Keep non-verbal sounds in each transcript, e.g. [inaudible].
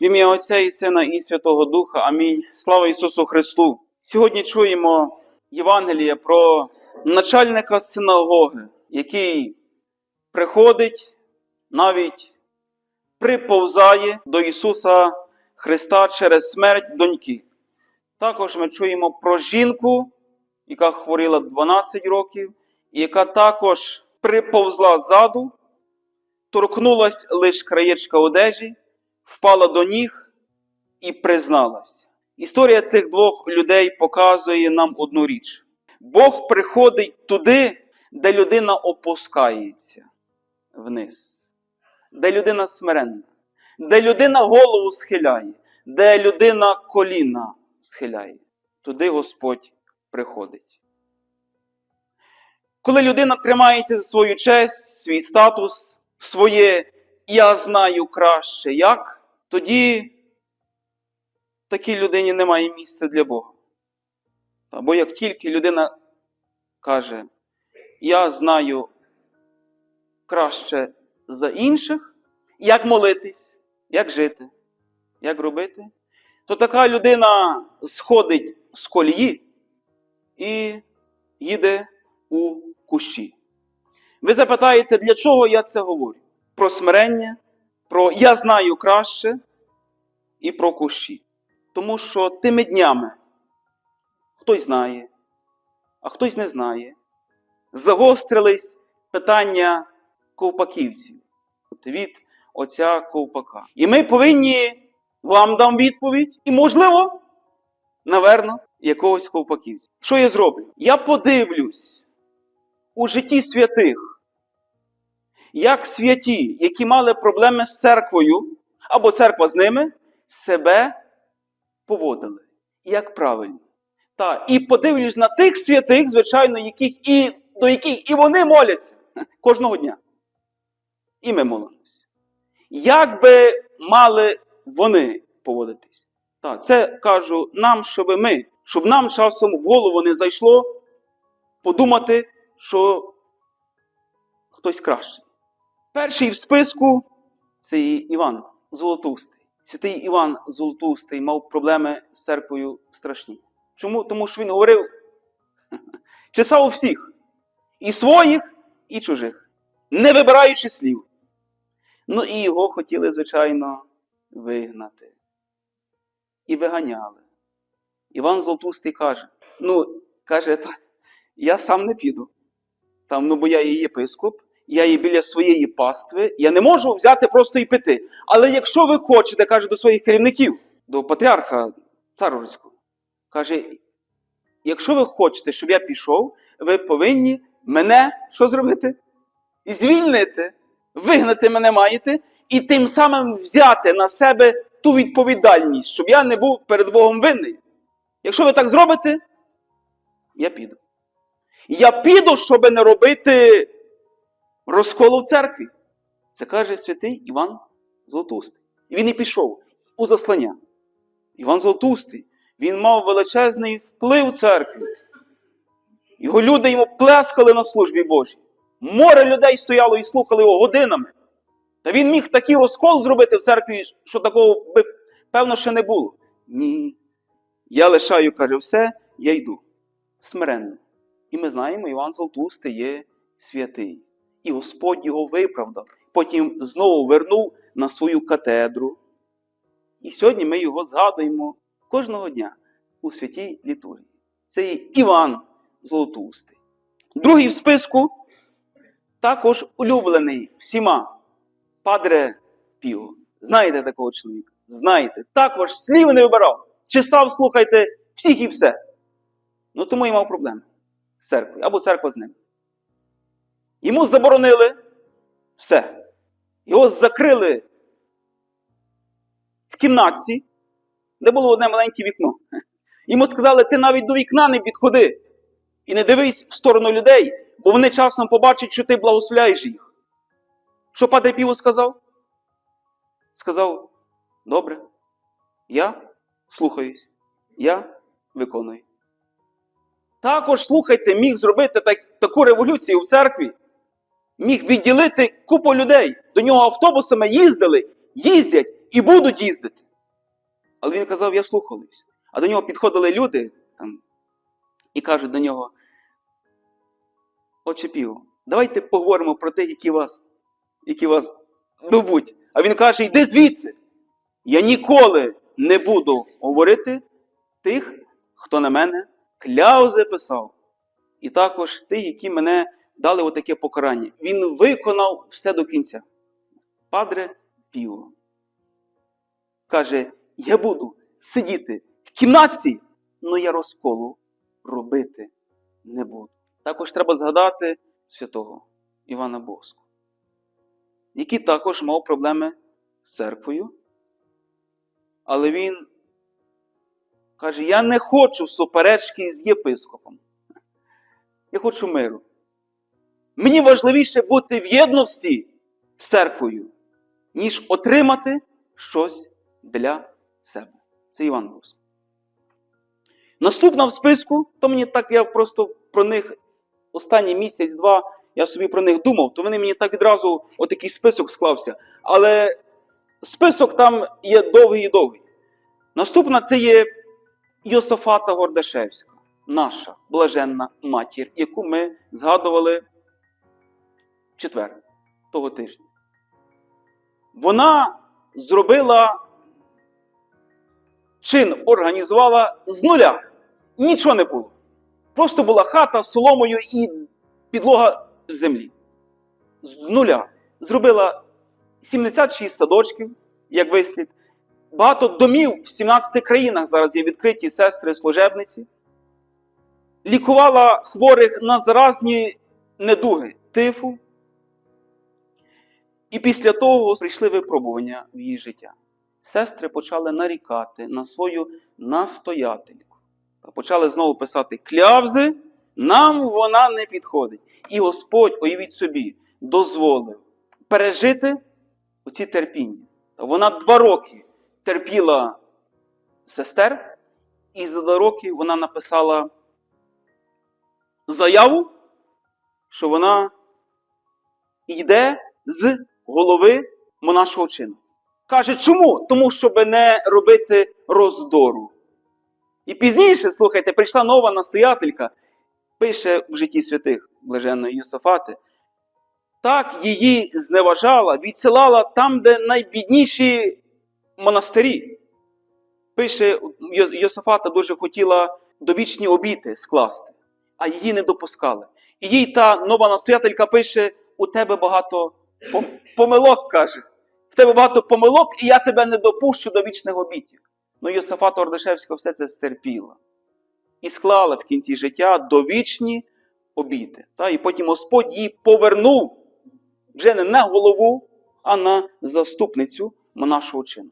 В ім'я Отця і Сина і Святого Духа. Амінь. Слава Ісусу Христу! Сьогодні чуємо Євангеліє про начальника синагоги, який приходить, навіть приповзає до Ісуса Христа через смерть доньки. Також ми чуємо про жінку, яка хворіла 12 років, і яка також приповзла ззаду, торкнулась лише краєчка одежі, впала до ніг і призналася. Історія цих двох людей показує нам одну річ: Бог приходить туди, де людина опускається вниз, де людина смиренна, де людина голову схиляє, де людина коліна схиляє. Туди Господь приходить. Коли людина тримається за свою честь, свій статус, своє я знаю краще як, тоді такій людині немає місця для Бога. Або як тільки людина каже, я знаю краще за інших, як молитись, як жити, як робити, то така людина сходить з колії і їде у кущі. Ви запитаєте, для чого я це говорю? Про смирення, про я знаю краще і про кущі. Тому що тими днями хтось знає, а хтось не знає. Загострились питання ковпаківців від оця ковпака. І ми повинні вам дам відповідь, і, можливо, наверно, якогось ковпаківця. Що я зроблю? Я подивлюсь у житті святих, як святі, які мали проблеми з церквою, або церква з ними, себе поводили. Як правильно. Та, і подивлюсь на тих святих, звичайно, яких і, до яких і вони моляться [laughs] кожного дня. І ми молимося. Як би мали вони поводитись? Так, це кажу нам, щоб ми, щоб нам часом в голову не зайшло подумати, що хтось кращий. Перший в списку це Іван Золотоустий. Святий Іван Золотоустий мав проблеми з церквою страшні. Чому? Тому що він говорив, [laughs] чесав всіх, і своїх, і чужих, не вибираючи слів. Ну і його хотіли, звичайно, вигнати. І виганяли. Іван Золотустий каже: ну, каже, я сам не піду. Там, ну, бо я є єпископ, я є біля своєї пастви, я не можу взяти просто і пити. Але якщо ви хочете, каже до своїх керівників, до патріарха Царовицького, каже, якщо ви хочете, щоб я пішов, ви повинні мене що зробити? І Звільнити, вигнати мене маєте, і тим самим взяти на себе ту відповідальність, щоб я не був перед Богом винний. Якщо ви так зробите, я піду. Я піду, щоб не робити розколу в церкві. Це каже святий Іван Золотустий. І він і пішов у заслання. Іван Золотустий, він мав величезний вплив в церкві. Його люди йому плескали на службі Божій. Море людей стояло і слухали його годинами. Та він міг такий розкол зробити в церкві, що такого би, певно, ще не було. Ні. Я лишаю, каже, все, я йду. Смиренно. І ми знаємо, Іван Золотустий є святий. І Господь його виправдав. Потім знову вернув на свою катедру. І сьогодні ми його згадуємо кожного дня у святій літургії. Це є Іван Золотоустий. Другий в списку також улюблений всіма Падре Піо. Знаєте такого чоловіка? Знаєте. Також слів не вибирав. Чесав, слухайте, всіх і все. Ну тому і мав проблеми з церквою або церква з ним. Йому заборонили все. Його закрили в кімнатці, де було одне маленьке вікно. Йому сказали, ти навіть до вікна не підходи і не дивись в сторону людей, бо вони часом побачать, що ти благословляєш їх. Що Падре Піво сказав? Сказав, добре, я слухаюсь, я виконую. Також, слухайте, міг зробити так, таку революцію в церкві, міг відділити купу людей. До нього автобусами їздили, їздять і будуть їздити. Але він казав, я слухаюсь. А до нього підходили люди там, і кажуть до нього: Отче Піо, давайте поговоримо про тих, які вас, які вас добуть. А він каже: йди звідси. Я ніколи не буду говорити тих, хто на мене кляузи писав. І також тих, які мене дали отаке покарання. Він виконав все до кінця. Падре Піо. Каже, я буду сидіти в кімнаті, але я розколу робити не буду. Також треба згадати святого Івана Боску, який також мав проблеми з церквою. Але він каже: Я не хочу суперечки з єпископом. Я хочу миру. Мені важливіше бути в єдності з церквою, ніж отримати щось для себе. Це Іван Боск. Наступна в списку, то мені так я просто про них останній місяць-два я собі про них думав, то вони мені так відразу отакий список склався. Але список там є довгий і довгий. Наступна це є Йосафата Гордашевська, наша блаженна матір, яку ми згадували четвер того тижня. Вона зробила чин, організувала з нуля. Нічого не було. Просто була хата з соломою і підлога в землі. З нуля. Зробила 76 садочків, як вислід. Багато домів в 17 країнах зараз є відкриті сестри служебниці. Лікувала хворих на заразні недуги тифу. І після того прийшли випробування в її життя. Сестри почали нарікати на свою настоятельку. Та почали знову писати клявзи, нам вона не підходить. І Господь, уявіть собі, дозволив пережити оці терпіння. Вона два роки терпіла сестер, і за два роки вона написала заяву, що вона йде з голови монашого чину. Каже, чому? Тому, щоб не робити роздору. І пізніше, слухайте, прийшла нова настоятелька, пише в житті святих блаженної Юсафати. Так її зневажала, відсилала там, де найбідніші монастирі. Пише, Йо- Йосафата дуже хотіла довічні обіти скласти, а її не допускали. І їй та нова настоятелька пише: у тебе багато помилок, каже. В тебе багато помилок, і я тебе не допущу до вічних обітів. Ну, Йосафата Ордашевська все це стерпіла. І склала в кінці життя довічні обіти. Та? І потім Господь її повернув вже не на голову, а на заступницю монашого чину.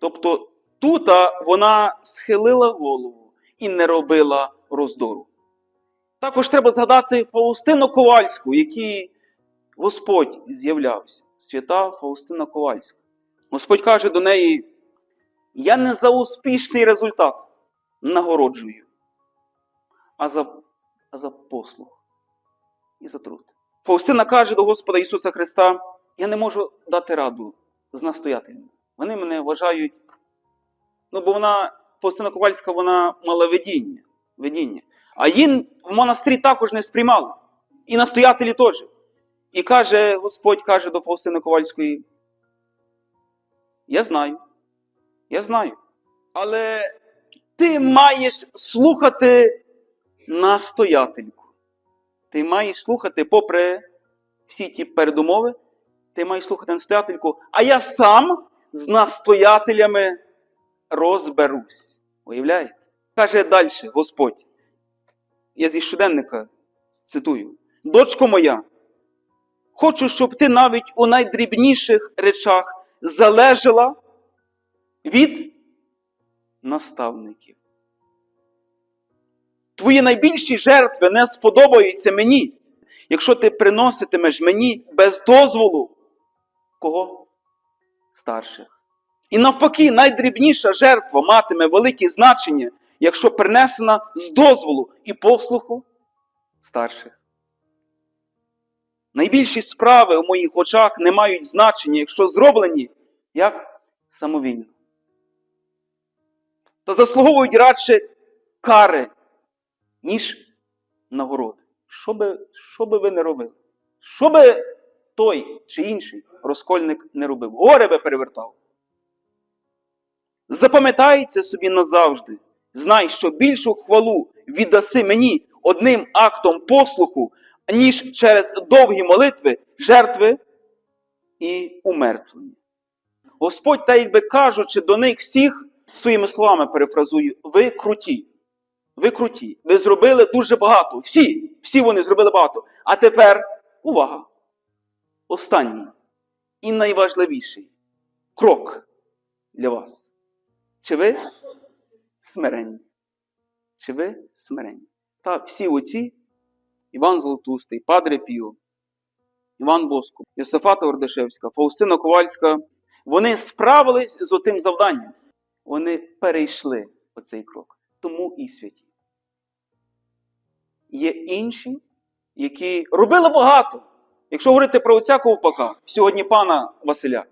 Тобто тут вона схилила голову і не робила роздору. Також треба згадати Фаустину Ковальську, який Господь з'являвся, свята Фаустина Ковальська. Господь каже до неї: Я не за успішний результат нагороджую, а за, а за послуг і за труд. Фаустина каже до Господа Ісуса Христа: Я не можу дати раду з настоятелями. Вони мене вважають. Ну, бо вона, Фаустина Ковальська, вона мала видіння. видіння. А її в монастирі також не сприймали. І настоятелі теж. І каже, Господь каже до Фаустини Ковальської: Я знаю, я знаю. Але ти маєш слухати настоятельку. Ти маєш слухати, попри всі ті передумови, ти маєш слухати настоятельку, а я сам з настоятелями розберусь. Уявляєте? Каже далі Господь. Я зі щоденника цитую: Дочко моя, хочу, щоб ти навіть у найдрібніших речах залежала від наставників. Твої найбільші жертви не сподобаються мені, якщо ти приноситимеш мені без дозволу кого? Старших. І навпаки, найдрібніша жертва матиме велике значення, якщо принесена з дозволу і послуху старших. Найбільші справи у моїх очах не мають значення, якщо зроблені як самовільно. та заслуговують радше кари, ніж нагороди. Що би, що би ви не робили? Що би той чи інший розкольник не робив? Горе би перевертав. Запам'ятай собі назавжди. Знай, що більшу хвалу віддаси мені одним актом послуху, ніж через довгі молитви, жертви і умертвлення. Господь, та якби кажучи до них всіх своїми словами перефразую, ви круті. Ви круті. Ви зробили дуже багато. Всі, всі вони зробили багато. А тепер увага! Останній і найважливіший крок для вас. Чи ви смиренні? Чи ви смиренні? Та всі оці Іван Золотустий, Падре Піо, Іван Боско, Йосифата Ордашевська, Фаустина Ковальська, вони справились з отим завданням. Вони перейшли оцей крок. Тому і святі. Є інші, які робили багато. Якщо говорити про отця Ковпака, сьогодні пана Василя,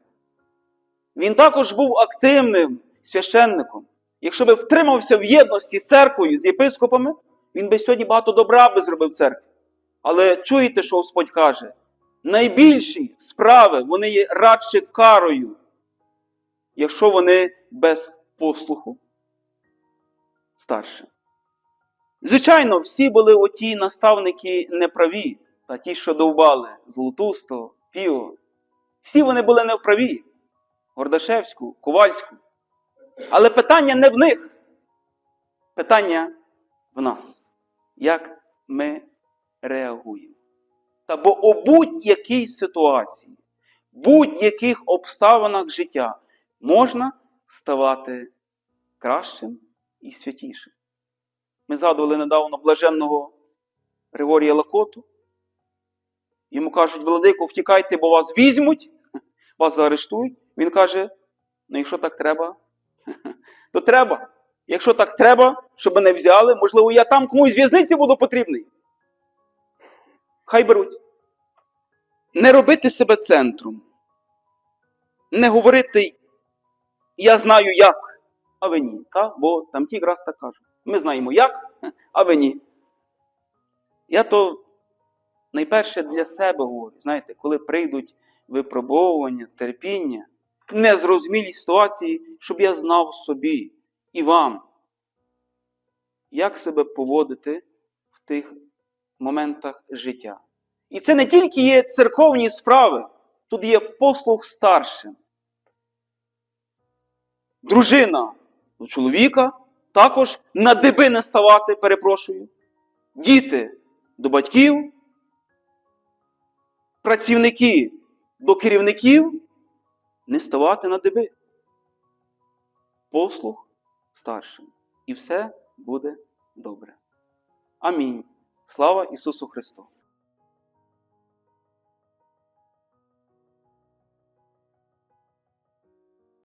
він також був активним священником. Якщо би втримався в єдності з церквою, з єпископами, він би сьогодні багато добра би зробив церкві. Але чуєте, що Господь каже? Найбільші справи вони є радше карою, якщо вони без послуху старшим. Звичайно, всі були оті наставники неправі, та ті, що довбали Золотусто, Піо. Всі вони були не вправі. Гордашевську, Ковальську. Але питання не в них. Питання в нас. Як ми реагуємо? Та бо у будь-якій ситуації, будь-яких обставинах життя можна ставати кращим і святішим. Ми згадували недавно блаженного Григорія Лакоту. Йому кажуть, Владико, втікайте, бо вас візьмуть, вас заарештують. Він каже: ну, якщо так треба, то треба. Якщо так треба, щоб мене взяли, можливо, я там комусь з в'язниці буду потрібний. Хай беруть. Не робити себе центром. Не говорити, я знаю як, а ви ні. Та? Бо там ті якраз так кажуть. Ми знаємо як, а ви ні. Я то найперше для себе говорю, знаєте, коли прийдуть випробовування, терпіння, незрозумілі ситуації, щоб я знав собі і вам, як себе поводити в тих моментах життя. І це не тільки є церковні справи, тут є послуг старшим. Дружина до чоловіка також на диби не ставати, перепрошую. Діти до батьків, працівники до керівників не ставати на диби. Послуг старшим. І все буде добре. Амінь. Слава Ісусу Христу!